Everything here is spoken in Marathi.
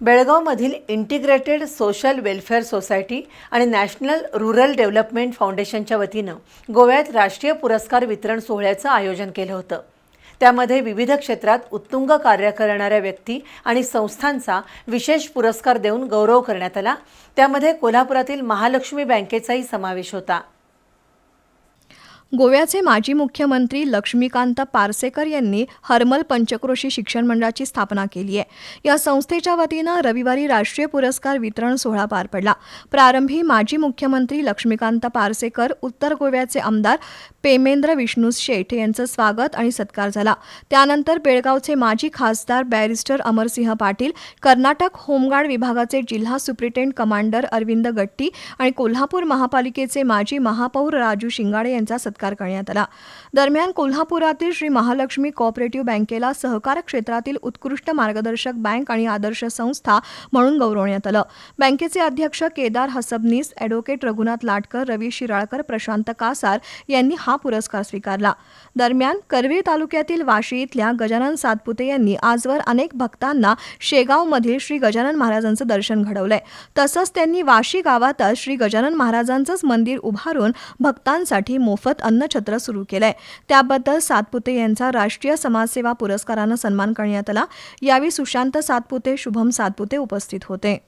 बेळगावमधील इंटिग्रेटेड सोशल वेलफेअर सोसायटी आणि नॅशनल रुरल डेव्हलपमेंट फाउंडेशनच्या वतीनं गोव्यात राष्ट्रीय पुरस्कार वितरण सोहळ्याचं आयोजन केलं होतं. त्यामध्ये विविध क्षेत्रात उत्तुंग कार्य करणाऱ्या व्यक्ती आणि संस्थांचा विशेष पुरस्कार देऊन गौरव करण्यात आला. त्यामध्ये कोल्हापुरातील महालक्ष्मी बँकेचाही समावेश होता. गोव्याचे माजी मुख्यमंत्री लक्ष्मीकांत पारसेकर यांनी हरमल पंचक्रोशी शिक्षण मंडळाची स्थापना केली आहे. या संस्थेच्या वतीनं रविवारी राष्ट्रीय पुरस्कार वितरण सोहळा पार पडला. प्रारंभी माजी मुख्यमंत्री लक्ष्मीकांत पारसेकर उत्तर गोव्याचे आमदार पेमेंद्र विष्णू शेठ यांचं स्वागत आणि सत्कार झाला. त्यानंतर बेळगावचे माजी खासदार barrister Amarsingh Patil Karnataka home guard विभागाचे जिल्हा सुप्रिटेंड कमांडर अरविंद गट्टी आणि कोल्हापूर महापालिकेचे माजी महापौर राजू शिंगाडे यांचा सत्कार करण्यात आला. दरम्यान कोल्हापुरातील श्री महालक्ष्मी कोऑपरेटिव्ह बँकेला सहकार क्षेत्रातील उत्कृष्ट मार्गदर्शक बँक आणि आदर्श संस्था म्हणून गौरवण्यात आलं. बँकेचे अध्यक्ष केदार हसबनीस ॲडव्होकेट रघुनाथ लाटकर रवी शिराळकर प्रशांत कासार यांनी हा पुरस्कार स्वीकारला. दरम्यान करवीर तालुक्यातील वाशी इथल्या गजानन सातपुते यांनी आजवर अनेक भक्तांना शेगावमधील श्री गजानन महाराजांचं दर्शन घडवलंय. तसंच त्यांनी वाशी गावातच श्री गजानन महाराजांचंच मंदिर उभारून भक्तांसाठी मोफत अन्नछत्र सुरू केलंय. त्याबद्दल सातपुते यांचा राष्ट्रीय समाजसेवा पुरस्कारानं सन्मान करण्यात आला. यावेळी सुशांत सातपुते शुभम सातपुते उपस्थित होते.